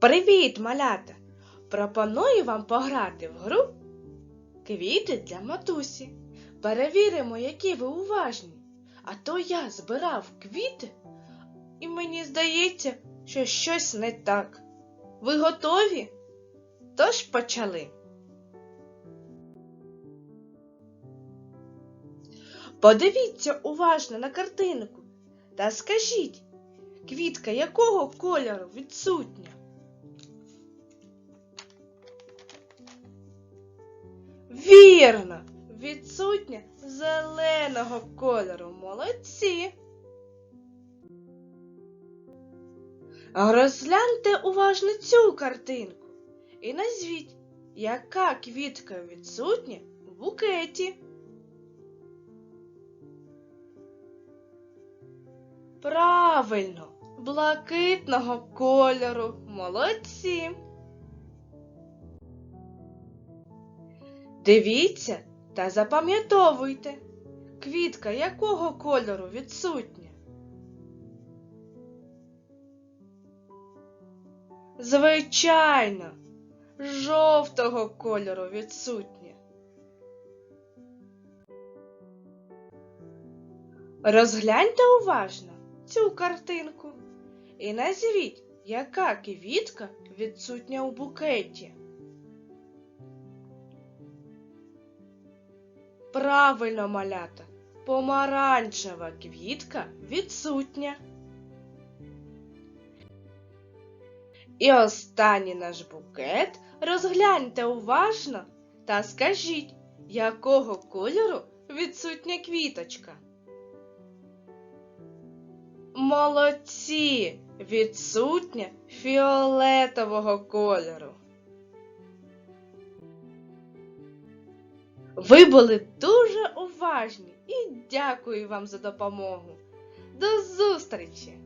Привіт, малята! Пропоную вам пограти в гру Квіти для матусі. Перевіримо, які ви уважні. А то я збирав квіти, і мені здається, що щось не так. Ви готові? Тож почали. Подивіться уважно на картинку та скажіть, квітка якого кольору відсутня? Вірно, відсутня зеленого кольору. Молодці. Розгляньте уважно цю картинку і назвіть, яка квітка відсутня в букеті. Правильно, блакитного кольору. Молодці. Дивіться та запам'ятовуйте, квітка якого кольору відсутня. Звичайно, жовтого кольору відсутня. Розгляньте уважно цю картинку і назвіть, яка квітка відсутня у букеті. Правильно, малята, помаранчева квітка відсутня. І останній наш букет розгляньте уважно та скажіть, якого кольору відсутня квіточка. Молодці! Відсутня фіолетового кольору. Ви були дуже уважні і дякую вам за допомогу. До зустрічі!